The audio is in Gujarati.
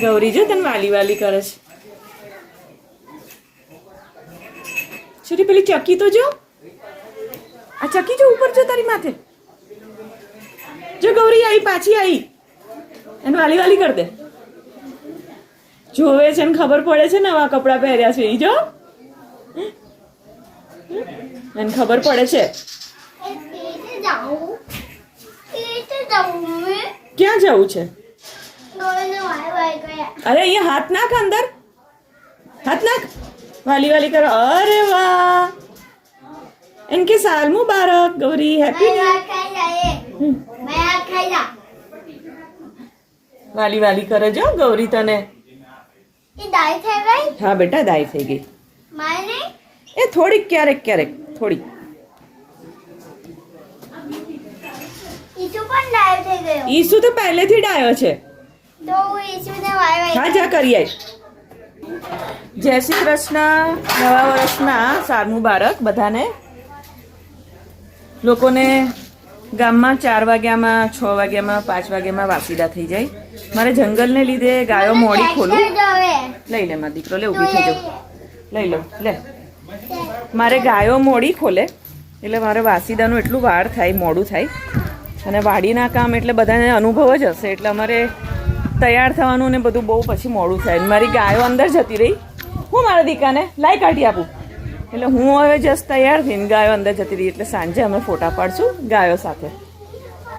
ગૌરી જો તને વાલી વાલી કરે છે. છોરી પેલી ચકી તો જો. આ ચકી જો ઉપર જો તારી માથે. જો ગૌરી આવી પાછી આવી એને વાલી વાલી કર દે. જોવે છે ને ખબર પડે છે નવા કપડાં પહેર્યા છે એ જો. એને ખબર પડે છે. ક્યાં જવું છે? અરે અહીંયા હાથ નાખ અંદર. હાથ નાખ. વાલી વાલી કરો. અરે વાહ. એમ કે સાલ બારક ગૌરી જા વાલી વાલી કરે જો ગૌરી તને. હા બેટા દાય થઈ ગઈ. એ થોડીક ક્યારેક ક્યારેક થોડીક. ઈસુ તો પહેલેથી ડાયો છે. તો હું ઈસુને વાય વાય હા જા કરી જય શ્રી કૃષ્ણ. નવા વર્ષના સાલ મુબારક બધાને. લોકોને ગામમાં ચાર વાગ્યામાં છ વાગ્યામાં પાંચ વાગ્યામાં વાસીદા થઈ જાય. મારે જંગલને લીધે ગાયો મોડી ખોલું. લઈ લે મારા દીકરો લે ઊભી થઈ જાઉં. લઈ લો લે. મારે ગાયો મોડી ખોલે એટલે મારે વાસીદાનું એટલું વાળ થાય મોડું થાય. અને વાડીના કામ એટલે બધાને અનુભવ જ હશે એટલે અમારે તૈયાર થવાનું ને બધું બહુ પછી મોડું થાય. મારી ગાયો અંદર જતી રહી. હું મારા દીકાને લાઈ કાઢી આપું. એટલે હું હવે જસ્ટ તૈયાર થઈને ગાયો અંદર જતી રહી. એટલે સાંજે અમે ફોટા પાડશું ગાયો સાથે.